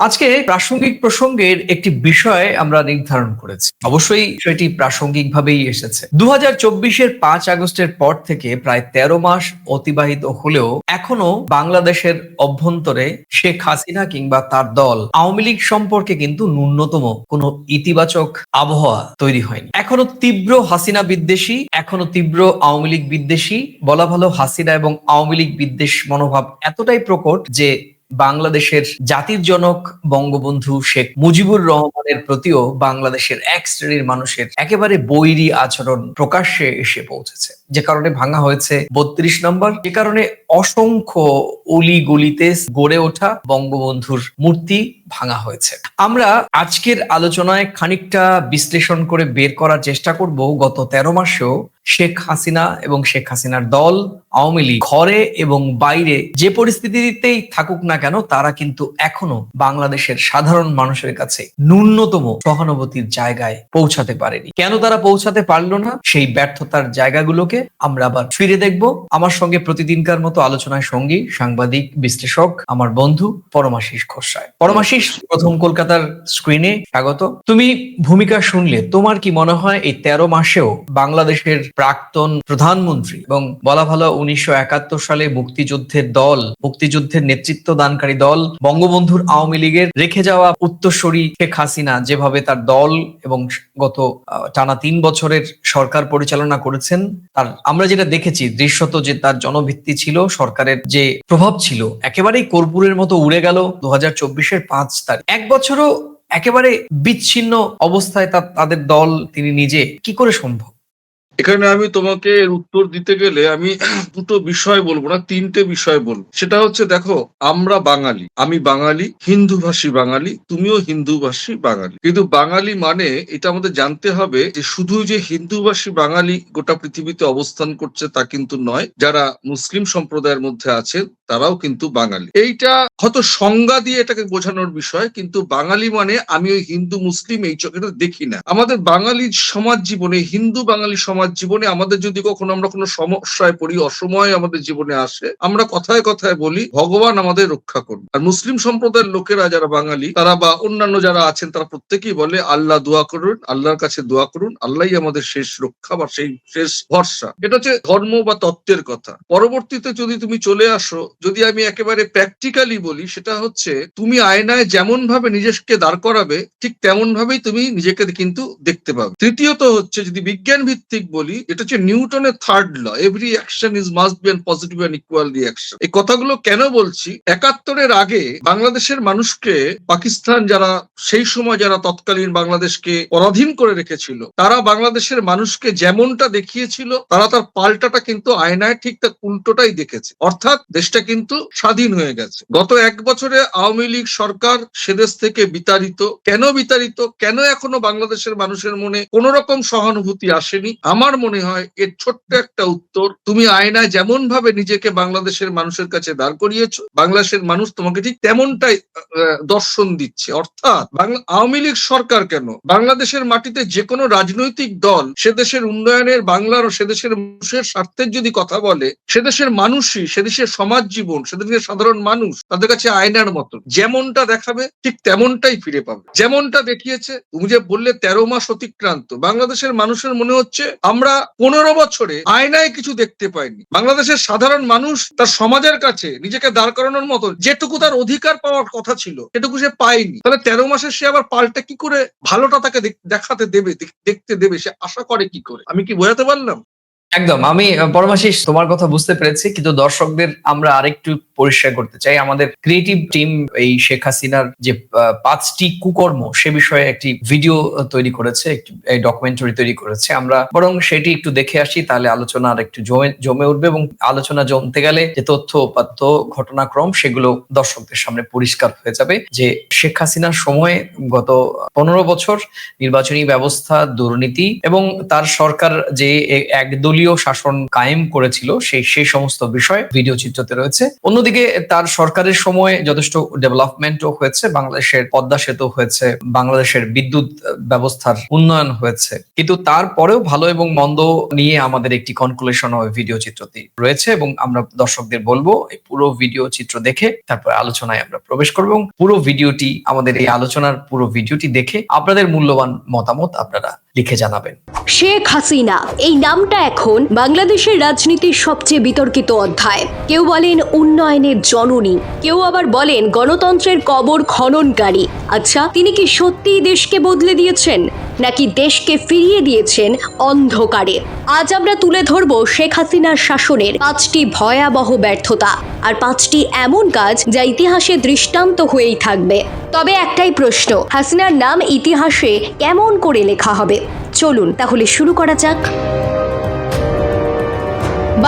আজকে প্রাসঙ্গিক প্রসঙ্গের একটি বিষয় আমরা নির্ধারণ করেছি। অবশ্যই বিষয়টি প্রাসঙ্গিকভাবেই এসেছে। দু হাজার চব্বিশের পাঁচ আগস্টের পর থেকে প্রায় তেরো মাস অতিবাহিত হলেও এখনও বাংলাদেশের অভ্যন্তরে শেখ হাসিনা কিংবা তার দল আওয়ামী লীগ সম্পর্কে কিন্তু ন্যূনতম কোনো ইতিবাচক আবহাওয়া তৈরি হয়নি। এখনও তীব্র হাসিনা বিদ্বেষী, এখনও তীব্র আওয়ামী লীগ বিদ্বেষী, বলা ভালো হাসিনা এবং আওয়ামী লীগ বিদ্বেষ মনোভাব এতটাই প্রকট যে বাংলাদেশের জাতির জনক বঙ্গবন্ধু শেখ মুজিবুর রহমানের প্রতিও বাংলাদেশের এক শ্রেণির মানুষের একেবারে বৈরি আচরণ প্রকাশ্যে এসে পৌঁছেছে। যে কারণে ভাঙা হয়েছে বত্রিশ নম্বর, যে কারণে অসংখ্য অলি গলিতে গড়ে ওঠা বঙ্গবন্ধুর মূর্তি ভাঙা হয়েছে। আমরা আজকের আলোচনায় খানিকটা বিশ্লেষণ করে বের করার চেষ্টা করব গত তেরো মাসেও শেখ হাসিনা এবং শেখ হাসিনার দল, আওয়ামী লীগ, ঘরে এবং বাইরে যে পরিস্থিতিতেই থাকুক না কেন, তারা কিন্তু এখনও বাংলাদেশের সাধারণ মানুষের কাছে ন্যূনতম সহানুভূতির জায়গায় পৌঁছাতে পারেনি। কেন তারা পৌঁছাতে পারল না? সেই ব্যর্থতার জায়গাগুলোকে আমরা আবার ফিরে দেখব। আমার সঙ্গে প্রতিদিনকার মতো আলোচনায় সঙ্গী সাংবাদিক, বিশ্লেষক, আমার বন্ধু পরমাশিস খোসায় পরমাশিস প্রথম কলকাতার স্ক্রিনে স্বাগত। তুমি ভূমিকা শুনলে, তোমার কি মনে হয় এই তেরো মাসেও বাংলাদেশের প্রাক্তন প্রধানমন্ত্রী এবং বলা ভালো উনিশশো একাত্তর সালে মুক্তিযুদ্ধের দল, মুক্তিযুদ্ধের নেতৃত্ব দানকারী দল, বঙ্গবন্ধুর আওয়ামী লীগের রেখে যাওয়া উত্তরসূরি শেখ হাসিনা যেভাবে তার দল এবং গত টানা তিন বছরের সরকার পরিচালনা করেছেন, তার আমরা যেটা দেখেছি দৃশ্যত যে তার জনভিত্তি ছিল, সরকারের যে প্রভাব ছিল, একেবারেই কর্পূরের মতো উড়ে গেল। দু হাজার চব্বিশের পাঁচ তারিখ। এক বছরও একেবারে বিচ্ছিন্ন অবস্থায় তাদের দল তিনি নিজে কি করে সম্ভব? এখানে আমি তোমাকে এর উত্তর দিতে গেলে আমি দুটো বিষয় বলব না, তিনটে বিষয় বলব। সেটা হচ্ছে দেখো, আমরা বাঙালি, আমি বাঙালি হিন্দু ভাষী বাঙালি, তুমিও হিন্দু ভাষী বাঙালি। কিন্তু বাঙালি মানে এটা আমাদের জানতে হবে যে শুধু যে হিন্দু ভাষী বাঙালি গোটা পৃথিবীতে অবস্থান করছে তা কিন্তু নয়, যারা মুসলিম সম্প্রদায়ের মধ্যে আছেন, তারাও কিন্তু বাঙালি। এইটা হয়তো সংজ্ঞা দিয়ে এটাকে বোঝানোর বিষয়, কিন্তু বাঙালি মানে আমি ওই হিন্দু, মুসলিম, এই চোখে দেখি না। আমাদের বাঙালি সমাজ জীবনে, হিন্দু বাঙালি সমাজ জীবনে আমাদের যদি কখনো আমরা কোনো সমস্যায় পড়ি, অসময় আমাদের জীবনে আসে, আমরা কথায় কথায় বলি, ভগবান আমাদের রক্ষা করুন। আর মুসলিম সম্প্রদায়ের লোকেরা যারা বাঙালি, তারা বা অন্যান্য যারা আছেন, তারা প্রত্যেকেই বলে, আল্লাহ দোয়া করুন, আল্লাহর কাছে দোয়া করুন, আল্লাহই আমাদের শেষ রক্ষা বা সেই শেষ ভরসা। এটা হচ্ছে ধর্ম বা তত্ত্বের কথা। পরবর্তীতে যদি তুমি চলে আসো, যদি আমি একেবারে প্র্যাকটিক্যালি বলি, সেটা হচ্ছে, তুমি আয়নায় যেমন ভাবে নিজেকে দাঁড় করাবে, ঠিক তেমন ভাবেই তুমি নিজেকে কিন্তু দেখতে পাবে। তৃতীয়ত হচ্ছে, যদি বিজ্ঞান ভিত্তিক বলি, এটা হচ্ছে নিউটনের third law every action is must be an positive and equal reaction এই কথাগুলো কেন বলছি? একাত্তরের আগে বাংলাদেশের মানুষকে পাকিস্তান যারা, সেই সময় যারা তৎকালীন বাংলাদেশকে পরাধীন করে রেখেছিল, তারা বাংলাদেশের মানুষকে যেমনটা দেখিয়েছিল, তারা তার পাল্টাটা কিন্তু আয়নায় ঠিক তার উল্টোটাই দেখেছে। অর্থাৎ দেশটা কিন্তু স্বাধীন হয়ে গেছে। গত এক বছরে আওয়ামী লীগ সরকার সেদেশ থেকে বিতাড়িত। কেন বিতাড়িত? কেন এখনও বাংলাদেশের মানুষের মনে কোন রকম সহানুভূতি আসেনি? আমার মনে হয় এর ছোট্ট একটা উত্তর, তুমি আয়নায় যেমন ভাবে নিজেকে বাংলাদেশের মানুষের কাছে দাঁড় করিয়েছো, বাংলাদেশের মানুষ তোমাকে ঠিক তেমনটাই দর্শন দিচ্ছে। অর্থাৎ আওয়ামী লীগ সরকার কেন? বাংলাদেশের মাটিতে যে কোনো রাজনৈতিক দল সে দেশের উন্নয়নের বাংলার ও সে দেশের মানুষের স্বার্থের যদি কথা বলে, সে দেশের মানুষই, সে দেশের সমাজ জীবন, সে দেশের সাধারণ মানুষ, তাদের কাছে আয়নার মতো, যেমনটা দেখাবে, ঠিক তেমনটাই ফিরে পাবে। যেমনটা দেখিয়েছে, তুমি যে বললে তেরো মাস অতিক্রান্ত, বাংলাদেশের মানুষের মনে হচ্ছে আমরা পনেরো বছরে আয়নায় কিছু দেখতে পাইনি। বাংলাদেশের সাধারণ মানুষ তার সমাজের কাছে নিজেকে দাঁড় করানোর মতো যেটুকু তার অধিকার পাওয়ার কথা ছিল, সেটুকু সে পায়নি। তাহলে তেরো মাসে সে আবার পাল্টা কি করে ভালোটা তাকে দেখাতে দেবে দেখতে দেবে, সে আশা করে কি করে? আমি কি বোঝাতে পারলাম? একদম, আমি পরমাশিস তোমার কথা বুঝতে পেরেছি, কিন্তু দর্শকদের আমরা আরেকটু পরিষ্কার করতে চাই। আমাদের ক্রিয়েটিভ টিম এই শেখ হাসিনার যে পাঁচটি কুকর্ম, সে বিষয়ে একটি ভিডিও তৈরি করেছে, একটি ডকুমেন্টারি তৈরি করেছে। আমরা বরং সেটি একটু দেখে আসি, তাহলে আলোচনা আর একটু জমে জমে উঠবে এবং আলোচনা জমতে গেলে যে তথ্য, উপাত্ত, ঘটনাক্রম, সেগুলো দর্শকদের সামনে পরিষ্কার হয়ে যাবে যে, শেখ হাসিনার সময়ে গত পনেরো বছর নির্বাচনী ব্যবস্থা, দুর্নীতি এবং তার সরকার যে একদলীয় দলীয় শাসন কায়েম করেছিল সেই সেই সমস্ত বিষয় ভিডিও চিত্রতে রয়েছে। অন্যদিকে তার সরকারের সময় যথেষ্ট ডেভেলপমেন্টও হয়েছে, বাংলাদেশের পদ্মা সেতু হয়েছে, বাংলাদেশের বিদ্যুৎ ব্যবস্থার উন্নয়ন হয়েছে। কিন্তু তারপরেও ভালো এবং মন্দ নিয়ে আমাদের একটি কনক্লুশন ওই ভিডিও চিত্রটি রয়েছে এবং আমরা দর্শকদের বলব, এই পুরো ভিডিও চিত্র দেখে তারপর আলোচনায় আমরা প্রবেশ করব এবং পুরো ভিডিওটি আমাদের এই আলোচনার পুরো ভিডিওটি দেখে আপনাদের মূল্যবান মতামত আপনারা লিখে জানাবেন। শেখ হাসিনা, এই নামটা এখন বাংলাদেশের রাজনীতির সবচেয়ে বিতর্কিত অধ্যায়। কেউ বলেন উন্নয়নের জননী, কেউ আবার বলেন গণতন্ত্রের কবর খননকারী। আচ্ছা তিনি কি সত্যিই দেশকে বদলে দিয়েছেন? নাকি দেশকে ফিরিয়ে দিয়েছেন অন্ধকারে। আজ আমরা তুলে ধরব শেখ হাসিনার শাসনের পাঁচটি ভয়াবহ ব্যর্থতা আর পাঁচটি এমন কাজ যা ইতিহাসে দৃষ্টান্ত হয়েই থাকবে। তবে একটাই প্রশ্ন, হাসিনার নাম ইতিহাসে কেমন করে লেখা হবে? চলুন তাহলে শুরু করা যাক।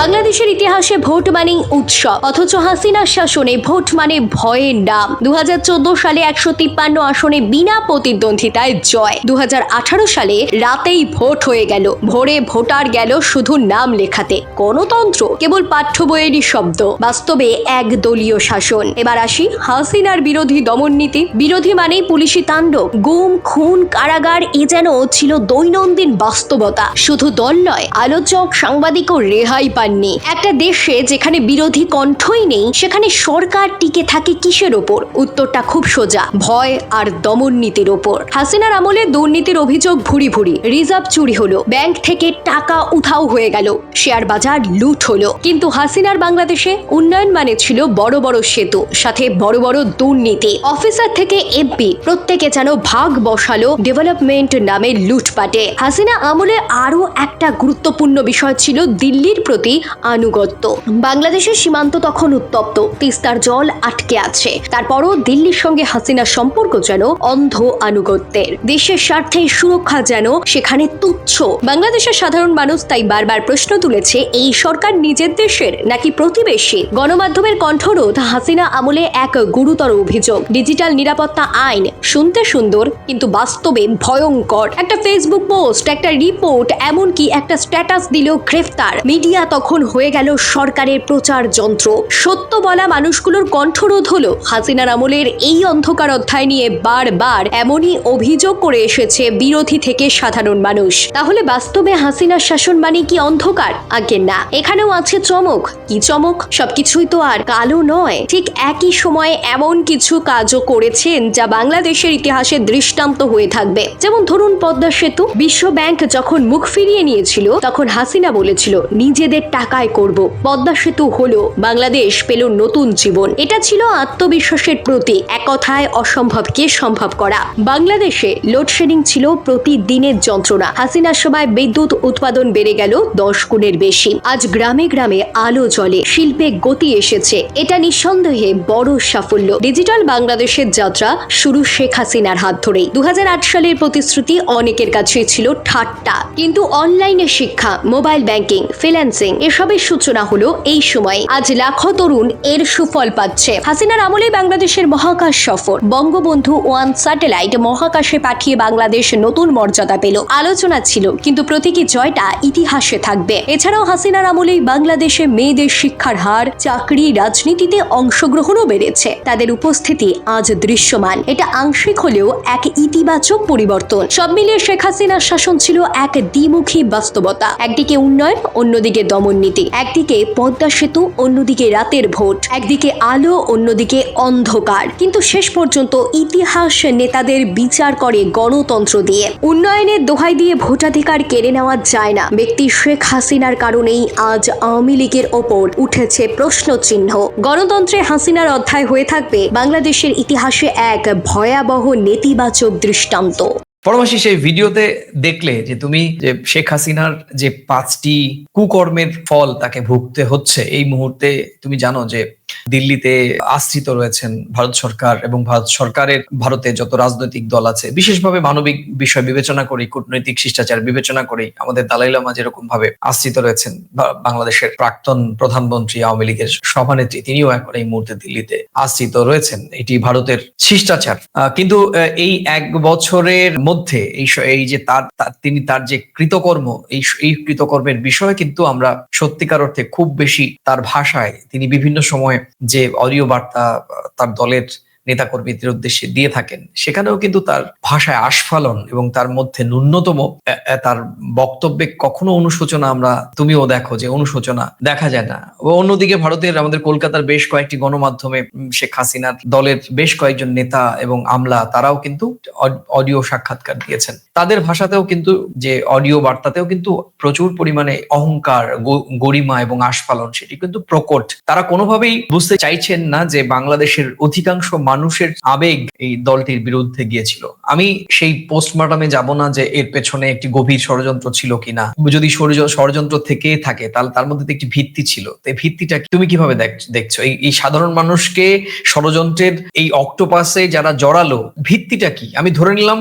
বাংলাদেশের ইতিহাসে ভোট মানেই উৎসব। অথচ হাসিনার শাসনে ভোট মানে ভয়ের নাম। দু হাজার চোদ্দ সালে একশো তিপ্পান্ন আসনে বিনা প্রতিদ্বন্দ্বিতায় জয়। দু হাজার আঠারো সালে রাতেই ভোট হয়ে গেল। ভোরে ভোটার গেল শুধু নাম লেখাতে। গণতন্ত্র কেবল পাঠ্য বইয়েরই শব্দ। বাস্তবে এক দলীয় শাসন। এবার আসি হাসিনার বিরোধী দমন নীতি। বিরোধী মানেই পুলিশি তাণ্ডব। গুম, খুন, কারাগার, এ যেন ছিল দৈনন্দিন বাস্তবতা। শুধু দল নয়, আলোচক সাংবাদিকও রেহাই পাননি একটা দেশে যেখানে বিরোধী কণ্ঠই নেই, সেখানে সরকার টিকে থাকে কিসের ওপর? উত্তরটা খুব সোজা, ভয় আর দমন নীতির ওপর। হাসিনার আমলে দুর্নীতির অভিযোগ ভুরি ভুরি রিজার্ভ চুরি হলো, ব্যাংক থেকে টাকা উঠাও হয়ে গেল, শেয়ার বাজার লুট হলো। কিন্তু হাসিনার বাংলাদেশে উন্নয়ন মানে ছিল বড় বড় সেতু, সাথে বড় বড় দুর্নীতি। অফিসার থেকে এমপি প্রত্যেকে যেন ভাগ বসালো ডেভেলপমেন্ট নামে লুটপাটে। হাসিনা আমলে আরও একটা গুরুত্বপূর্ণ বিষয় ছিল দিল্লির প্রতি আনুগত্য। বাংলাদেশের সীমান্ত তখন উত্তপ্ত, তিস্তার জল আটকে আছে। তারপরও দিল্লির সঙ্গে হাসিনার সম্পর্ক যেন অন্ধ আনুগত্যের। দেশের স্বার্থে সুরক্ষা যেন সেখানে তুচ্ছ। বাংলাদেশের সাধারণ মানুষ তাই বারবার প্রশ্ন তুলেছে, এই সরকার নিজের দেশের নাকি প্রতিবেশী? গণমাধ্যমের কণ্ঠরোধ, হাসিনা আমলে এক গুরুতর অভিযোগ। ডিজিটাল নিরাপত্তা আইন শুনতে সুন্দর, কিন্তু বাস্তবে ভয়ঙ্কর। একটা ফেসবুক পোস্ট, একটা রিপোর্ট, এমনকি একটা স্ট্যাটাস দিল গ্রেফতার। মিডিয়া তখন হয়ে গেল সরকারের প্রচার যন্ত্র। সত্য বলা মানুষগুলোর কণ্ঠরোধ হলো হাসিনার আমলের এই অন্ধকার অধ্যায় নিয়ে বারবার এমনই অভিযোগ করে এসেছে বিরোধী থেকে সাধারণ মানুষ। তাহলে বাস্তবে হাসিনার শাসন মানে কি অন্ধকার? আগে না। এখানেও আছে চমক। কি চমক? সবকিছুই তো আর কালো নয়। ঠিক একই সময়ে এমন কিছু কাজও করেছেন যা বাংলাদেশের ইতিহাসে দৃষ্টান্ত হয়ে থাকবে। যেমন ধরুন পদ্মা সেতু। বিশ্ব ব্যাংক যখন মুখ ফিরিয়ে নিয়েছিল, তখন হাসিনা বলেছিল, নিজেদের টাকায় করব। পদ্মা সেতু হলো বাংলাদেশ পেল নতুন জীবন। এটা ছিল আত্মবিশ্বাসের প্রতীক। এক কথায় অসম্ভবকে সম্ভব করা। বাংলাদেশে লোডশেডিং ছিল প্রতিদিনের যন্ত্রণা। হাসিনার সময় বিদ্যুৎ উৎপাদন বেড়ে গেল দশ গুণের বেশি। আজ গ্রামে গ্রামে আলো জ্বলে, শিল্পে গতি এসেছে। এটা নিঃসন্দেহে বড় সাফল্য। ডিজিটাল বাংলাদেশের যাত্রা শুরু শেখ হাসিনার হাত ধরেই। দু হাজার আট সালের প্রতিশ্রুতি অনেকের কাছে ছিল ঠাট্টা। কিন্তু অনলাইনে শিক্ষা মোবাইল ব্যাংকিং ফ্রিল্যান্সিং এসবের সূচনা হলো এই সময়। আজ লাখো তরুণ এর সুফল পাচ্ছে। হাসিনার আমলে বাংলাদেশের মহাকাশ সফর। বঙ্গবন্ধু ওয়ান স্যাটেলাইট মহাকাশে পাঠিয়ে বাংলাদেশ নতুন মর্যাদা পেল। আলোচনা ছিল, কিন্তু প্রতীকী জয়টা ইতিহাসে থাকবে। এছাড়াও হাসিনার আমলেই বাংলাদেশে মেয়েদের শিক্ষার হার, চাকরি, রাজনীতিতে অংশগ্রহণও বেড়েছে। তাদের উপস্থিতি আজ দৃশ্যমান। এটা আংশিক হলেও এক ইতিবাচক পরিবর্তন। সব মিলিয়ে শেখ হাসিনার শাসন ছিল এক দ্বিমুখী বাস্তবতা। একদিকে উন্নয়ন, অন্যদিকে দমন। নীতি। একদিকে পদ্মা সেতু, অন্যদিকে রাতের ভোট। একদিকে আলো, অন্যদিকে অন্ধকার। কিন্তু শেষ পর্যন্ত ইতিহাস নেতাদের বিচার করে গণতন্ত্র দিয়ে। উন্নয়নের দোহাই দিয়ে ভোটাধিকার কেড়ে নেওয়া যায় না। ব্যক্তি শেখ হাসিনার কারণেই আজ আওয়ামী লীগের ওপর উঠেছে প্রশ্ন চিহ্ন গণতন্ত্রে হাসিনার অধ্যায় হয়ে থাকবে বাংলাদেশের ইতিহাসে এক ভয়াবহ নেতিবাচক দৃষ্টান্ত। পরমাসি সেই ভিডিওতে দেখলে যে তুমি যে শেখ হাসিনার যে পাঁচটি কুকর্মের ফল তাকে ভুগতে হচ্ছে, এই মুহূর্তে তুমি জানো যে দিল্লিতে আশ্রিত রয়েছেন ভারত সরকার এবং ভারত সরকারের ভারতে যত রাজনৈতিক দল আছে, বিশেষভাবে মানবিক বিষয় বিবেচনা করি কূটনৈতিক শিষ্টাচার বিবেচনা করি আমাদের দালাই লামা যেরকম ভাবে আশ্রিত রয়েছেন বাংলাদেশের প্রাক্তন প্রধানমন্ত্রী আওয়ামী লীগের সভানেত্রী, তিনিও এখন এই মুহূর্তে দিল্লিতে আশ্রিত রয়েছেন। এটি ভারতের শিষ্টাচার। কিন্তু এই এক বছরের মধ্যে এই এই যে তার তার- তিনি তার যে কৃতকর্ম, এই এই কৃতকর্মের বিষয়ে কিন্তু আমরা সত্যিকার অর্থে খুব বেশি তার ভাষায় তিনি বিভিন্ন সময় যে অডিও বার্তা তার দলের নেতাকর্মীদের উদ্দেশ্যে দিয়ে থাকেন। সেখানেও কিন্তু তার ভাষায় আস্ফালন এবং তার মধ্যে ন্যূনতম তার বক্তব্যে কখনো অনুশোচনা আমরা, তুমিও দেখো যে অনুশোচনা দেখা যায় না। অন্যদিকে ভারতের, আমাদের কলকাতার বেশ কয়েকটি গণমাধ্যমে শেখ হাসিনার দলের বেশ কয়েকজন নেতা এবং আমলা, তারাও কিন্তু অড- অডিও সাক্ষাৎকার দিয়েছেন। তাদের ভাষাতেও কিন্তু যে অডিও বার্তাতেও কিন্তু প্রচুর পরিমাণে অহংকার গরিমা এবং আস্ফালন, সেটি কিন্তু প্রকট। তারা কোনোভাবেই বুঝতে চাইছেন না যে বাংলাদেশের অধিকাংশ মানুষের আবেগ এই দলটির বিরুদ্ধে গিয়েছিল। আমি সেই পোস্টমর্টমে যাব না যে এর পেছনে একটি গভীর ষড়যন্ত্র ছিল কিনা। যদি ষড়যন্ত্র থেকে থাকে, তাহলে তার মধ্যে একটি ভিত্তি ছিল। এই ভিত্তিটা তুমি কীভাবে দেখছ? এই সাধারণ মানুষকে ষড়যন্ত্রের এই অক্টোপাসে যারা জড়ালো, ভিত্তিটা কি? আমি ধরে নিলাম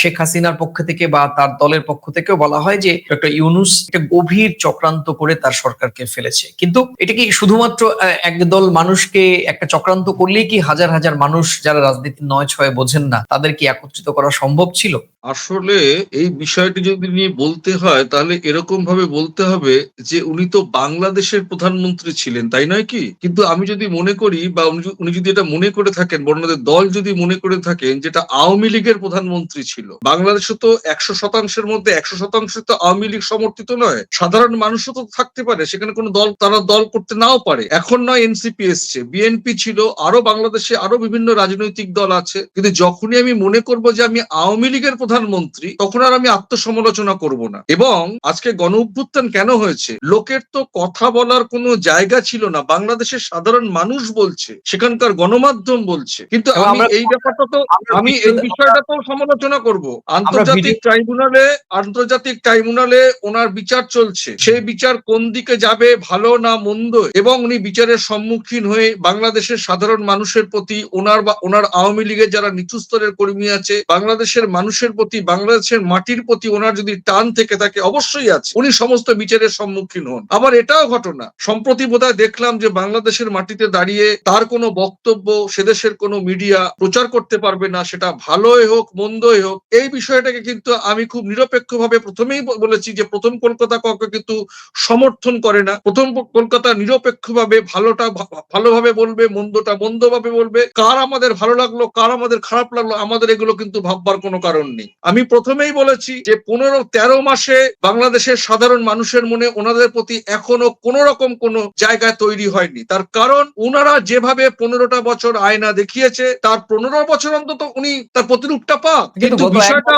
শেখ হাসিনার পক্ষ থেকে বা তার দলের পক্ষ থেকেও বলা হয় যে ডক্টর ইউনুস একটা গভীর চক্রান্ত করে তার সরকারকে ফেলেছে। কিন্তু এটা কি শুধুমাত্র একদল মানুষকে একটা চক্রান্ত করলেই কি হাজার হাজার মানুষ যারা রাজনীতি নয় ছয় বোঝেন না তাদেরকে একত্রিত করা সম্ভব ছিল? আসলে এই বিষয়টি যদি নিয়ে বলতে হয়, তাহলে এরকম ভাবে বলতে হবে যে, উনি তো বাংলাদেশের প্রধানমন্ত্রী ছিলেন, তাই নয় কি? কিন্তু আমি যদি মনে করি বা উনি যদি- এটা মনে করে থাকেন, বর্ণদের দল যদি মনে করে থাকেন যেটা আওয়ামী লীগের প্রধানমন্ত্রী ছিল, বাংলাদেশে তো একশো শতাংশের মধ্যে, একশো শতাংশ তো আওয়ামী লীগ সমর্থিত নয়। সাধারণ মানুষও তো থাকতে পারে, সেখানে কোনো দল, তারা দল করতে নাও পারে। এখন নয়, এনসিপি এসছে, বিএনপি ছিল, আরও বাংলাদেশে আরও বিভিন্ন রাজনৈতিক দল আছে। কিন্তু যখনই আমি মনে করব যে আমি আওয়ামী লীগের প্রধানমন্ত্রী তখন আর আমি আত্মসমালোচনা করব না। এবং আজকে গণ অভ্যুত্থান কেন হয়েছে? লোকের তো কথা বলার কোনো জায়গা ছিল না। বাংলাদেশের সাধারণ মানুষ বলছে সেখানকার গণমাধ্যম বলছে। কিন্তু আমি এই ব্যাপারটা তো আমি এই বিষয়টা তো সমালোচনা করব। আন্তর্জাতিক ট্রাইব্যুনালে আন্তর্জাতিক ট্রাইব্যুনালে ওনার বিচার চলছে। সেই বিচার কোন দিকে যাবে ভালো না মন্দ? এবং উনি বিচারের সম্মুখীন হয়ে বাংলাদেশের সাধারণ মানুষের প্রতি ওনার বা ওনার আওয়ামী লীগের যারা নিচু স্তরের কর্মী আছে বাংলাদেশের মানুষের প্রতি বাংলাদেশের মাটির প্রতি ওনার যদি টান থেকে থাকে, অবশ্যই আছে। উনি সমস্ত বিচারের সম্মুখীন হন। আবার এটাও ঘটনা। সম্প্রতি বোধহয় দেখলাম যে বাংলাদেশের মাটিতে দাঁড়িয়ে তার কোনো বক্তব্য সেদেশের কোনো মিডিয়া প্রচার করতে পারবে না, সেটা ভালোই হোক, মন্দই হোক। এই বিষয়টাকে কিন্তু আমি খুব নিরপেক্ষভাবে প্রথমেই বলেছি যে প্রথম কলকাতা কাউকে কিন্তু সমর্থন করে না। প্রথম কলকাতা নিরপেক্ষভাবে ভালোটা ভালোভাবে বলবে, মন্দটা মন্দভাবে বলবে। কার আমাদের ভালো লাগল, কার আমাদের খারাপ লাগল, আমাদের এগুলো কিন্তু ভাববার কোনো কারণ নেই। আমি প্রথমেই বলেছি যে পনেরো তেরো মাসে বাংলাদেশের সাধারণ মানুষের মনে ওনাদের প্রতি এখনও কোন রকম কোনো জায়গায় তৈরি হয়নি। তার কারণ ওনারা যেভাবে পনেরোটা বছর আয়না দেখিয়েছে তার পনেরো বছর অন্তত উনি তার প্রতিরূপটা পাক। কিন্তু বিষয়টা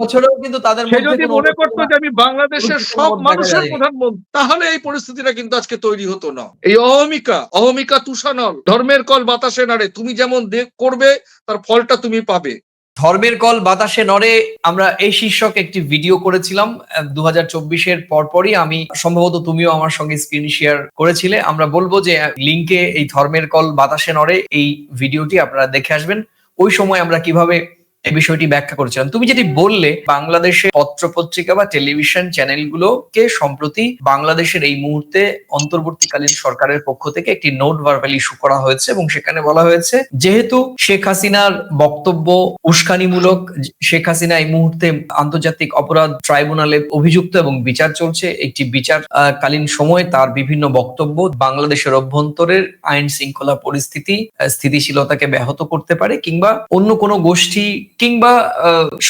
বছরেও কিন্তু তাদের সে যদি মনে করতো যে আমি বাংলাদেশের সব মানুষের। প্রধানমন্ত্রী তাহলে এই পরিস্থিতিটা কিন্তু আজকে তৈরি হতো না। এই অহমিকা অহমিকা তুষানল ধর্মের কল বাতাসে নাড়ে তুমি যেমন দেখ করবে তার ফলটা তুমি পাবে। ধর্মের কল বাতাসে নড়ে আমরা এই শীর্ষক একটি ভিডিও করেছিলাম দু হাজার চব্বিশের পরপরই। আমি সম্ভবত তুমিও আমার সঙ্গে স্ক্রিন শেয়ার করেছিলে। আমরা বলব যে লিঙ্কে এই ধর্মের কল বাতাসে নড়ে এই ভিডিওটি আপনারা দেখে আসবেন। ওই সময় আমরা কীভাবে এই বিষয়টি ব্যাখ্যা করেছিলাম। তুমি যেটি বললে, বাংলাদেশে পত্র পত্রিকা বা টেলিভিশন চ্যানেলগুলোকে সম্প্রতি বাংলাদেশের এই মুহূর্তে অন্তর্বর্তীকালীন সরকারের পক্ষ থেকে একটি নোট ভার্বাল ইস্যু করা হয়েছে এবং সেখানে বলা হয়েছে, যেহেতু শেখ হাসিনার বক্তব্য উস্কানিমূলক, শেখ হাসিনা এই মুহূর্তে আন্তর্জাতিক অপরাধ ট্রাইব্যুনালে অভিযুক্ত এবং বিচার চলছে। একটি বিচার কালীন সময়ে তার বিভিন্ন বক্তব্য বাংলাদেশের অভ্যন্তরের আইন শৃঙ্খলা পরিস্থিতি, স্থিতিশীলতাকে ব্যাহত করতে পারে কিংবা অন্য কোনো গোষ্ঠী কিংবা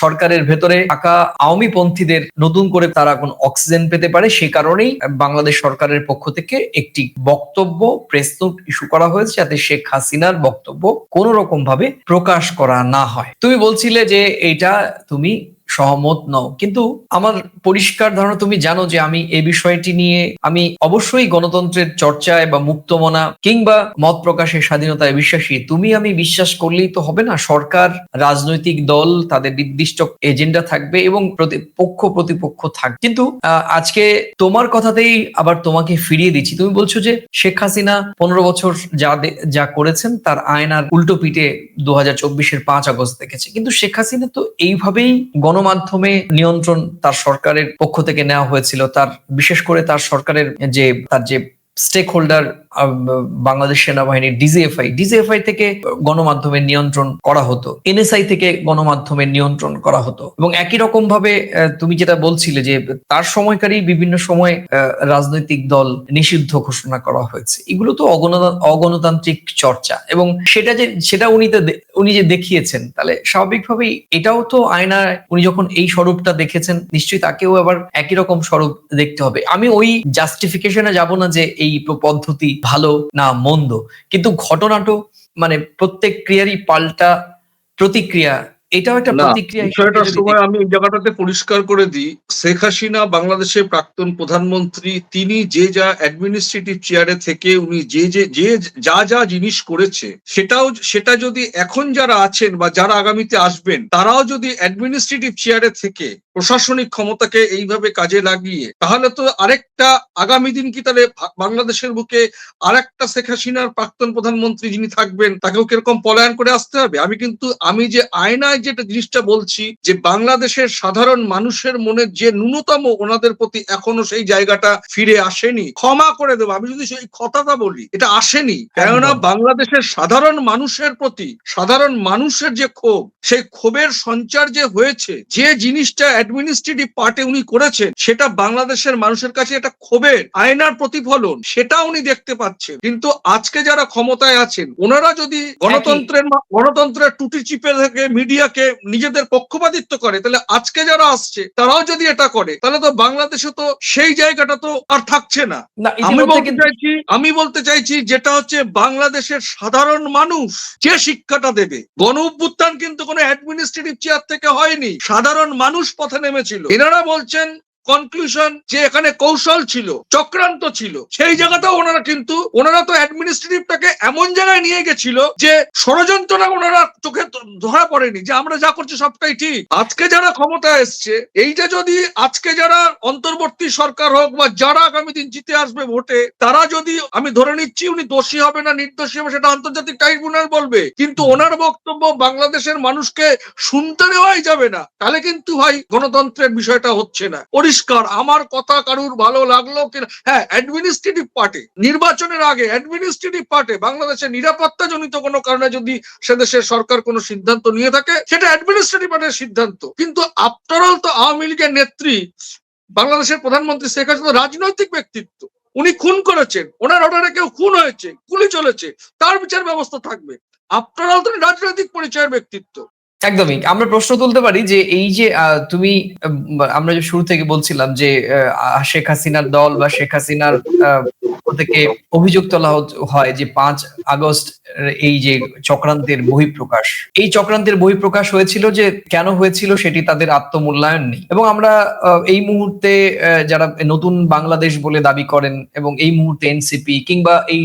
সরকারের ভেতরে থাকা আওয়ামী পন্থীদের নতুন করে তারা কোন অক্সিজেন পেতে পারে সে কারণেই বাংলাদেশ সরকারের পক্ষ থেকে একটি বক্তব্য, প্রেস নোট ইস্যু করা হয়েছে যাতে শেখ হাসিনার বক্তব্য কোন রকম ভাবে প্রকাশ করা না হয়। তুমি বলছিলে যে এটা তুমি সহমত নও। কিন্তু আমার পরিষ্কার ধারণা তুমি জানো যে আমি এই বিষয়টি নিয়ে আমি অবশ্যই গণতন্ত্রের চর্চায় বা মুক্তমনা কিংবা মত প্রকাশের স্বাধীনতায় বিশ্বাসী। তুমি আমি বিশ্বাস করলেই তো হবে না। সরকার, রাজনৈতিক দল, তাদের নির্দিষ্ট এজেন্ডা থাকবে এবং পক্ষ প্রতিপক্ষ থাকবে। কিন্তু আজকে তোমার কথাতেই আবার তোমাকে ফিরিয়ে দিচ্ছি। তুমি বলছো যে শেখ হাসিনা পনেরো বছর যা যা করেছেন তার আয়নার উল্টো পিঠে দু হাজার চব্বিশের পাঁচ আগস্ট দেখেছে। কিন্তু শেখ হাসিনা তো এইভাবেই গণমাধ্যমে নিয়ন্ত্রণ তার সরকারের পক্ষ থেকে নেওয়া হয়েছিল। তার, বিশেষ করে তার সরকারের যে, তার যে স্টেক হোল্ডার বাংলাদেশ সেনাবাহিনীর ডিজিএফআই ডিজিএফআই থেকে গণমাধ্যমের নিয়ন্ত্রণ করা হতো এনএসআই থেকে গণমাধ্যমের নিয়ন্ত্রণ করা হতো এবং একই রকম ভাবে তুমি যেটা বলছিলে যে তার সময়কারই বিভিন্ন সময় রাজনৈতিক দল নিষিদ্ধ ঘোষণা করা হয়েছে। এগুলো তো অগণতান্ত্রিক চর্চা এবং সেটা যে, সেটা উনি উনি যে দেখিয়েছেন, তাহলে স্বাভাবিকভাবেই এটাও তো আয়নায় উনি যখন এই স্বরূপটা দেখেছেন, নিশ্চয়ই তাকেও আবার একই রকম স্বরূপ দেখতে হবে। আমি ওই জাস্টিফিকেশনে যাব না যে এই পদ্ধতি ভালো না মন্দ। কিন্তু ঘটনাটো মানে প্রত্যেক ক্রিয়ারই পাল্টা প্রতিক্রিয়া। এটাও একটা প্রতিক্রিয়া। বিষয়টার সময় আমি জায়গাটাতে পরিষ্কার করে দিই। শেখ হাসিনা বাংলাদেশের প্রাক্তন প্রধানমন্ত্রী তিনি যে যা অ্যাডমিনিস্ট্রেটিভ চেয়ারে থেকে উনি যে যে যে যা যা জিনিস করেছে সেটাও সেটা যদি এখন যারা আছেন বা যারা আগামীতে আসবেন তারাও যদি অ্যাডমিনিস্ট্রেটিভ চেয়ারে থেকে প্রশাসনিক ক্ষমতাকে এইভাবে কাজে লাগিয়ে তাহলে তো আরেকটা আগামী দিন কি তাহলে বাংলাদেশের বুকে আরেকটা শেখ হাসিনার প্রাক্তন প্রধানমন্ত্রী যিনি থাকবেন তাকেও কীরকম পলায়ন করে আসতে হবে? আমি কিন্তু আমি যে আয়নায় যেটা জিনিসটা বলছি যে বাংলাদেশের সাধারণ মানুষের মনে যে ন্যূনতম ওনাদের প্রতি এখনও সেই জায়গাটা ফিরে আসেনি ক্ষমা করে দেবো। আমি যদি সেই কথাটা বলি এটা আসেনি। কেননা বাংলাদেশের সাধারণ মানুষের প্রতি সাধারণ মানুষের যে ক্ষোভ সেই ক্ষোভের সঞ্চার যে হয়েছে যে জিনিসটা অ্যাডমিনিস্ট্রেটিভ পার্টে উনি করেছেন সেটা বাংলাদেশের মানুষের কাছে একটা ক্ষোভের আয়নার প্রতিফলন সেটা উনি দেখতে পাচ্ছেন। কিন্তু আজকে যারা ক্ষমতায় আছেন ওনারা যদি গণতন্ত্রের গণতন্ত্রের টুটি চিপে থেকে মিডিয়াকে নিজেদের পক্ষপাতিত্ব করে তাহলে আজকে যারা আসছে তারাও যদি এটা করে তাহলে তো বাংলাদেশে তো সেই জায়গাটা তো আর থাকছে না। আমি বলতে চাইছি আমি বলতে চাইছি যেটা হচ্ছে বাংলাদেশের সাধারণ মানুষ যে শিক্ষাটা দেবে গণ অভ্যুত্থান কিন্তু কোনো অ্যাডমিনিস্ট্রেটিভ চেয়ার থেকে হয়নি। সাধারণ মানুষ পথে নেমেছিল। এনারা বলছেন কনক্লুশন যে এখানে কৌশল ছিল, চক্রান্ত ছিল, সেই জায়গাটাও ওনারা কিন্তু, ওনারা তো অ্যাডমিনিস্ট্রেটিভটাকে এমন জায়গায় নিয়ে গেছিল যে ষড়যন্ত্রটা ওনারা চোখে ধরা পড়েনি, যে আমরা যা করছি সবটাই ঠিক। আজকে যারা ক্ষমতায় এসছে, এইটা যদি আজকে যারা অন্তর্বর্তী সরকার হোক বা যারা আগামী দিন জিতে আসবে ভোটে, তারা যদি, আমি ধরে নিচ্ছি উনি দোষী হবে না, নির্দোষী হবে, সেটা আন্তর্জাতিক ট্রাইব্যুনাল বলবে, কিন্তু ওনার বক্তব্য বাংলাদেশের মানুষকে শুনতে দেওয়াই যাবে না, তাহলে কিন্তু ভাই গণতন্ত্রের বিষয়টা হচ্ছে না। পরিষ্কার, আমার কথা কারুর ভালো লাগল কিনা? হ্যাঁ অ্যাডমিনিস্ট্রেটিভ পার্টি নির্বাচনের আগে অ্যাডমিনিস্ট্রেটিভ পার্টে বাংলাদেশের নিরাপত্তা জনিত কোনো কারণে যদি সে দেশের সরকার কোনো সিদ্ধান্ত নিয়ে থাকে, সেটা অ্যাডমিনিস্ট্রেটিভ পার্টির সিদ্ধান্ত। কিন্তু আফটার অল তো আওয়ামী লীগের নেত্রী, বাংলাদেশের প্রধানমন্ত্রী শেখ হাসিনা রাজনৈতিক ব্যক্তিত্ব। উনি খুন করেছেন, ওনার অর্ডারে কেউ খুন হয়েছে, গুলি চলেছে, তার বিচার ব্যবস্থা থাকবে। আফটার অল তো রাজনৈতিক পরিচয়ের ব্যক্তিত্ব। একদমই। আমরা প্রশ্ন তুলতে পারি যে এই যে তুমি আমরা যে শুরু থেকে বলছিলাম যে শেখ হাসিনার দল বা শেখ হাসিনার থেকে অভিযোগ তোলা হয় যে পাঁচ আগস্ট এই যে চক্রান্তের বহিঃপ্রকাশ। এই চক্রান্তের বহিঃপ্রকাশ হয়েছিল যে কেন হয়েছিল সেটি তাদের আত্মমূল্যায়ন নেই। এবং আমরা এই মুহূর্তে যারা নতুন বাংলাদেশ বলে দাবি করেন এবং এই মুহূর্তে এনসিপি কিংবা এই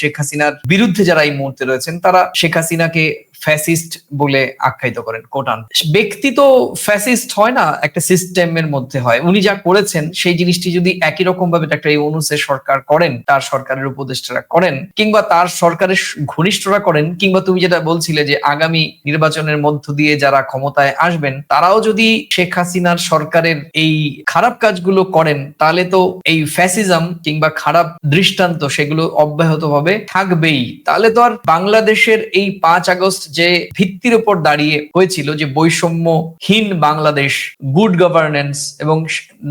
শেখ হাসিনার বিরুদ্ধে যারা এই মুহূর্তে রয়েছেন, তারা শেখ হাসিনাকে ফ্যাসিস্ট বলে আখ্যায়িত করেন কোটান ব্যক্তি তো ফ্যাসিস্ট হয় না, একটা সিস্টেমের মধ্যে হয়। উনি যা করেছেন, সেই জিনিসটি যদি একই রকম ভাবে একটা এই ইউনুসের সরকার করেন, তার সরকারের উপদেষ্টারা করেন, কিংবা তার সরকারের ঘনিষ্ঠরা করেন, কিংবা তুমি যেটা বলছিলে যে আগামী নির্বাচনের মধ্য দিয়ে যারা ক্ষমতায় আসবেন, তারাও যদি শেখ হাসিনার সরকারের এই খারাপ কাজগুলো করেন, তাহলে তো এই ফ্যাসিজম কিংবা খারাপ দৃষ্টান্ত সেগুলো অব্যাহতভাবে থাকবেই। তাহলে তো আর বাংলাদেশের এই পাঁচ আগস্ট যে ভিত্তির উপর দাঁড়িয়ে হয়েছিল যে বৈষম্যহীন বাংলাদেশ গুড গভর্নেন্স এবং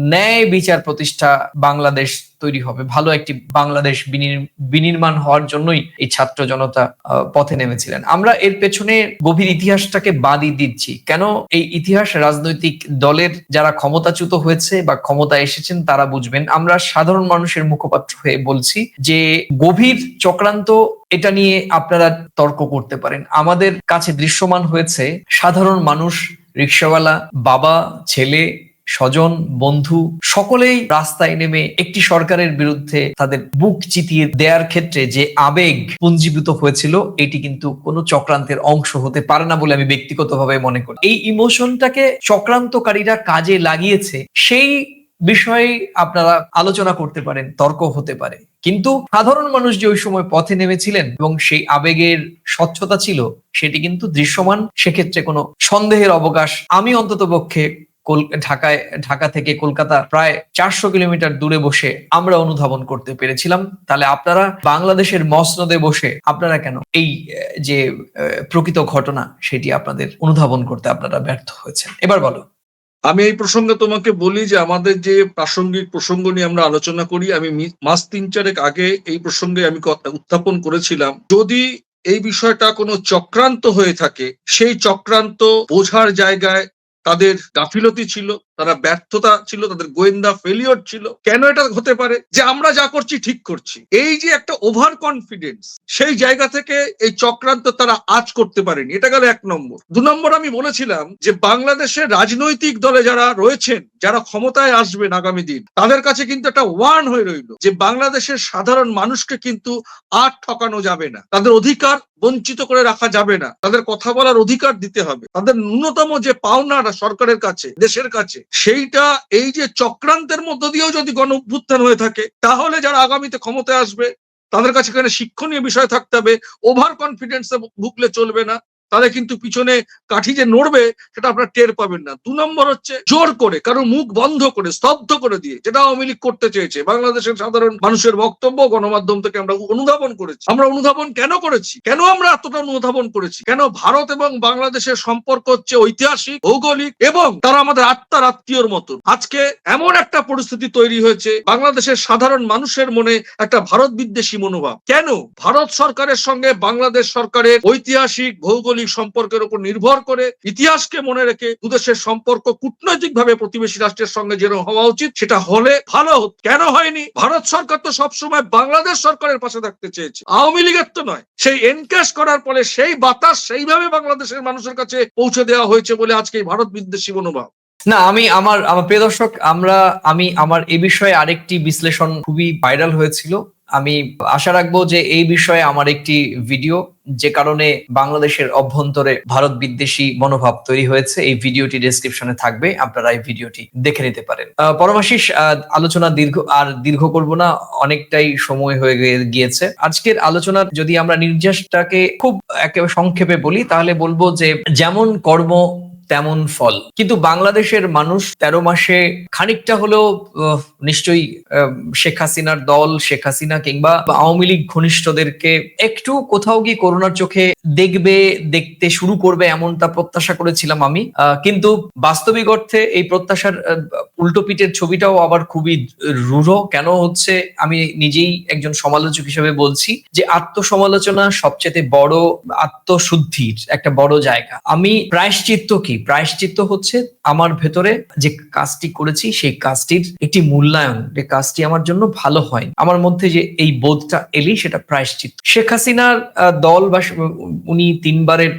ন্যায় বিচার প্রতিষ্ঠা বাংলাদেশ তৈরি হবে। ভালো একটি বাংলাদেশ বিনির্মাণ হওয়ার জন্যই এই ছাত্র জনতা পথে নেমেছিলেন। আমরা এর পেছনে গভীর ইতিহাসটাকে বাদই দিচ্ছি। কেন এই ইতিহাস রাজনৈতিক দলের যারা ক্ষমতাচ্যুত হয়েছে বা ক্ষমতা এসেছেন তারা বুঝবেন। আমরা সাধারণ মানুষের মুখপাত্র হয়ে বলছি যে গভীর চক্রান্ত এটা নিয়ে আপনারা তর্ক করতে পারেন। আমাদের কাছে দৃশ্যমান হয়েছে সাধারণ মানুষ, রিক্সাওয়ালা, বাবা, ছেলে স্বজন, বন্ধু, সকলেই রাস্তায় নেমে একটি সরকারের বিরুদ্ধে তাদের বুক চিতিয়ে দেওয়ার ক্ষেত্রে যে আবেগ পুঞ্জীভূত হয়েছিল, এটি কিন্তু কোনো চক্রান্তের অংশ হতে পারে না বলে আমি ব্যক্তিগতভাবে মনে করি। এই ইমোশনটাকে চক্রান্তকারীরা কাজে লাগিয়েছে, সেই বিষয়ে আপনারা আলোচনা করতে পারেন, তর্ক হতে পারে। কিন্তু সাধারণ মানুষ যে ওই সময় পথে নেমেছিলেন এবং সেই আবেগের স্বচ্ছতা ছিল, সেটি কিন্তু দৃশ্যমান, সেক্ষেত্রে কোনো সন্দেহের অবকাশ আমি অন্তত পক্ষে ঢাকায়, ঢাকা থেকে কলকাতা প্রায় চারশো কিলোমিটার দূরে বসে আমরা অনুধাবন করতে পেরেছিলাম। তাহলে আপনারা বাংলাদেশের মসনদে বসে আপনারা কেন এই যে প্রকৃত ঘটনা সেটি আপনাদের অনুধাবন করতে আপনারা ব্যর্থ হয়েছেন? এবার বলো। আমি এই প্রসঙ্গে তোমাকে বলি যে আমাদের যে প্রাসঙ্গিক প্রসঙ্গ নিয়ে আমরা আলোচনা করি, আমি মাস তিন চারেক আগে এই প্রসঙ্গে আমি উত্থাপন করেছিলাম। যদি এই বিষয়টা কোনো চক্রান্ত হয়ে থাকে, সেই চক্রান্ত বোঝার জায়গায় তাদের গাফিলতি ছিল। তারা ব্যর্থতা ছিল, তাদের গোয়েন্দা ফেলিওর ছিল। কেন এটা হতে পারে? যে আমরা যা করছি, ঠিক করছি। এই যে একটা ওভার কনফিডেন্স সেই জায়গা থেকে এই চক্রান্ত তারা আজ করতে পারেনি। এটা গেল এক নম্বর। দু নম্বর আমি বলেছিলাম যে বাংলাদেশের রাজনৈতিক দলে যারা রয়েছেন, যারা ক্ষমতায় আসবেন আগামী দিন, তাদের কাছে কিন্তু একটা ওয়ার্ন হয়ে রইল যে বাংলাদেশের সাধারণ মানুষকে কিন্তু আর ঠকানো যাবে না। তাদের অধিকার বঞ্চিত করে রাখা যাবে না। তাদের কথা বলার অধিকার দিতে হবে। তাদের ন্যূনতম যে পাওনাটা সরকারের কাছে, দেশের কাছে সেইটা এই যে চক্রান্তের মধ্য দিয়েও যদি গণ অভ্যুত্থান হয়ে থাকে, তাহলে যারা আগামীতে ক্ষমতায় আসবে, তাদের কাছে এখানে শিক্ষণীয় বিষয় থাকতে হবে। ওভার কনফিডেন্সে ভুগলে চলবে না। তাহলে কিন্তু পিছনে কাঠি যে নড়বে, সেটা আপনারা টের পাবেন না। দু নম্বর হচ্ছে জোর করে, কারও মুখ বন্ধ করে, স্তব্ধ করে দিয়ে, যেটা আওয়ামী লীগ করতে চেয়েছে। বাংলাদেশের সাধারণ মানুষের বক্তব্য, গণমাধ্যম থেকে আমরা অনুধাবন করেছি। আমরা অনুধাবন কেন করেছি? কেন আমরা এতটা অনুধাবন করেছি? কেন ভারত এবং বাংলাদেশের সম্পর্ক হচ্ছে ঐতিহাসিক, ভৌগোলিক, এবং তারা আমাদের আত্মার আত্মীয়র মতন? আজকে এমন একটা পরিস্থিতি তৈরি হয়েছে, বাংলাদেশের সাধারণ মানুষের মনে একটা ভারত বিদ্বেষী মনোভাব। কেন? ভারত সরকারের সঙ্গে বাংলাদেশ সরকারের ঐতিহাসিক, ভৌগোলিক সম্পর্কের উপর নির্ভর করে ইতিহাসকে মনে রেখে দুদেশের সম্পর্ক কূটনৈতিক ভাবে প্রতিবেশী রাষ্ট্রের সঙ্গে যেরকম হওয়া উচিত, সেটা হলে ভালো হতো কেন হয়নি? ভারত সরকার তো সবসময় বাংলাদেশ সরকারের পাশে থাকতে চেয়েছে। আওয়ামী লীগের তো নয়। সেই এনক্যাশ করার ফলে সেই বাতাস সেইভাবে বাংলাদেশের মানুষের কাছে পৌঁছে দেওয়া হয়েছে বলে আজকে ভারত বিদ্বেষী মনোভাব। না, আমি আমার আমার প্রিয় দর্শক, আমরা, আমি আমার এ বিষয়ে আরেকটি বিশ্লেষণ খুবই ভাইরাল হয়েছিল। আমি আশা রাখব যে এই বিষয়ে আমার একটি ভিডিও, যে কারণে বাংলাদেশের অভ্যন্তরে ভারত বিদ্বেষী মনোভাব তৈরি হয়েছে, এই ভিডিওটি ডেসক্রিপশনে থাকবে, আপনারা এই ভিডিওটি দেখে নিতে পারেন। পরমাশিস আলোচনা দীর্ঘ, আর দীর্ঘ করব না, অনেকটাই সময় হয়ে গিয়েছে। আজকের আলোচনার যদি আমরা নির্যাসটাকে খুব একেবারে সংক্ষেপে বলি, তাহলে বলব যে যেমন কর্ম তেমন ফল। কিন্তু বাংলাদেশের মানুষ তেরো মাসে খানিকটা হলেও নিশ্চয়ই শেখ হাসিনার দল, শেখ হাসিনা কিংবা আওয়ামী লীগ ঘনিষ্ঠদেরকে একটু কোথাও গিয়ে করোনার চোখে দেখবে, দেখতে শুরু করবে এমনটা প্রত্যাশা করেছিলাম আমি। কিন্তু বাস্তবিক অর্থে এই প্রত্যাশার উল্টো পিঠের ছবিটাও আবার খুবই রূঢ়। কেন হচ্ছে, আমি নিজেই একজন সমালোচক হিসেবে বলছি যে আত্মসমালোচনা সবচেয়ে বড় আত্মশুদ্ধির একটা বড় জায়গা। আমি প্রায়শ্চিত্ত কি? প্রায়শ্চিত্ত হচ্ছে আমার ভেতরে যে কাজটি করেছি, সেই কাজটির একটি মূল্যায়ন, যে কাজটি আমার জন্য ভালো হয়। আমার মধ্যে যে এই বোধটা এলি, সেটা প্রায়শ্চিত্ত। শেখ হাসিনার দল বা উনি তিনবারের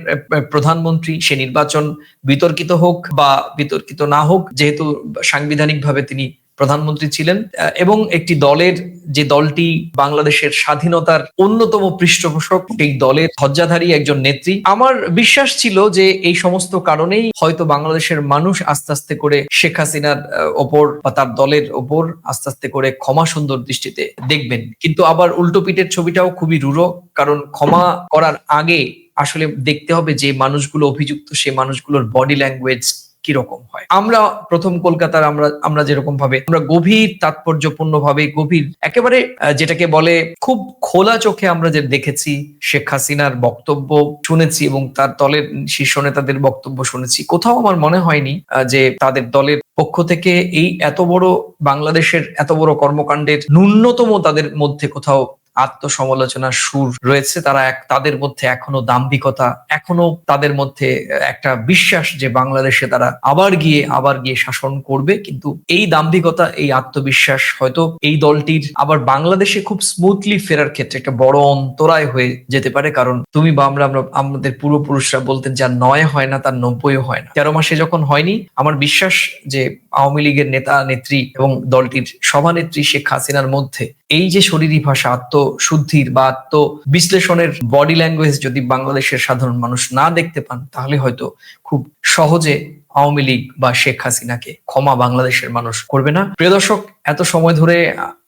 প্রধানমন্ত্রী, সে নির্বাচন বিতর্কিত হোক বা বিতর্কিত না হোক, যেহেতু সাংবিধানিকভাবে তিনি প্রধানমন্ত্রী ছিলেন এবং একটি দলের যে দলটি বাংলাদেশের স্বাধীনতার অন্যতম পৃষ্ঠপোষক, সেই দলের ধজ্জাধারী একজন নেত্রী। আমার বিশ্বাস ছিল যে এই সমস্ত কারণেই হয়তো বাংলাদেশের মানুষ আস্তে আস্তে করে শেখ হাসিনার ওপর বা তার দলের ওপর আস্তে আস্তে করে ক্ষমা সুন্দর দৃষ্টিতে দেখবেন। কিন্তু আবার উল্টো পিঠের ছবিটাও খুবই রূঢ়, কারণ ক্ষমা করার আগে আসলে দেখতে হবে যে মানুষগুলো অভিযুক্ত, সে মানুষগুলোর বডি ল্যাঙ্গুয়েজ কীরকম হয়? আমরা প্রথম কলকাতার আমরা আমরা যেরকম ভাবে, আমরা গভীর তাৎপর্যপূর্ণ ভাবে গভীর, একেবারে যেটাকে বলে খুব খোলা চোখে আমরা যে দেখেছি, শেখ হাসিনার বক্তব্য শুনেছি এবং তার দলের শীর্ষ নেতাদের বক্তব্য শুনেছি, কোথাও আমার মনে হয়নি যে তাদের দলের পক্ষ থেকে এই এত বড় বাংলাদেশের এত বড় কর্মকাণ্ডের ন্যূনতম তাদের মধ্যে কোথাও আত্মসমালোচনার সুর রয়েছে। তারা এক, তাদের মধ্যে এখনও দাম্ভিকতা, এখনও তাদের মধ্যে একটা বিশ্বাস যে বাংলাদেশে তারা আবার গিয়ে আবার গিয়ে শাসন করবে। কিন্তু এই দাম্ভিকতা, এই আত্মবিশ্বাস হয়তো এই দলটির আবার বাংলাদেশে খুব স্মুথলি ফেরার ক্ষেত্রে একটা বড় অন্তরায় হয়ে যেতে পারে। কারণ তুমি বা আমরা আমরা, আমাদের পূর্বপুরুষরা বলতেন, যা নয় হয় না, তার নব্বই হয় না। তেরো মাসে যখন হয়নি, আমার বিশ্বাস যে আওয়ামী লীগের নেতা, নেত্রী এবং দলটির সভানেত্রী শেখ হাসিনার মধ্যে এই যে শরীরী ভাষা, আত্মশুদ্ধির বা আত্ম বিশ্লেষণের বডি ল্যাঙ্গুয়েজ যদি বাংলাদেশের সাধারণ মানুষ না দেখতে পান, তাহলে হয়তো খুব সহজে আওয়ামী লীগ বা শেখ হাসিনাকে ক্ষমা বাংলাদেশের মানুষ করবে না। প্রিয় দর্শক, এত সময় ধরে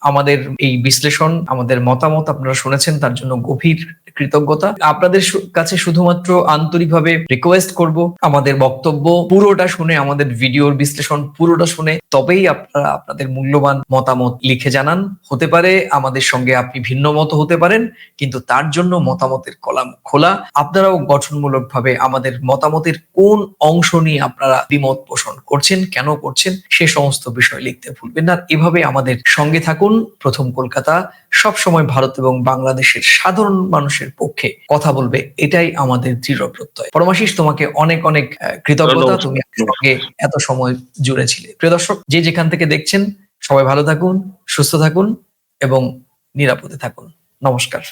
আমাদের এই বিশ্লেষণ, আমাদের মতামত আপনারা শুনেছেন, তার জন্য গভীর কৃতজ্ঞতা। আপনাদের কাছে শুধুমাত্র আন্তরিকভাবে রিকোয়েস্ট করব, আমাদের বক্তব্য পুরোটা শুনে, আমাদের ভিডিওর বিশ্লেষণ পুরোটা শুনে, তবেই আপনারা আপনাদের মূল্যবান মতামত লিখে জানান। হতে পারে আমাদের সঙ্গে আপনি ভিন্ন মত হতে পারেন, কিন্তু তার জন্য মতামতের কলাম খোলা। আপনারাও গঠনমূলকভাবে আমাদের মতামতের কোন অংশ নিয়ে আপনারা দ্বিমত পোষণ করছেন, কেন করছেন, সে সমস্ত বিষয় লিখতে ভুলবেন না। এভাবে আমাদের সঙ্গে থাকুন। প্রথম কলকাতা সব সময় ভারত এবং বাংলাদেশের সাধারণ মানুষের পক্ষে কথা বলবে। এটাই আমাদের দৃঢ় প্রত্যয়। পরমাশিস তোমাকে অনেক অনেক কৃতজ্ঞতা। তুমি এত সময় জুড়ে ছিলে প্রিয় দর্শক যে যেখান থেকে দেখছেন সবাই ভালো থাকুন সুস্থ থাকুন এবং নিরাপদে থাকুন। নমস্কার।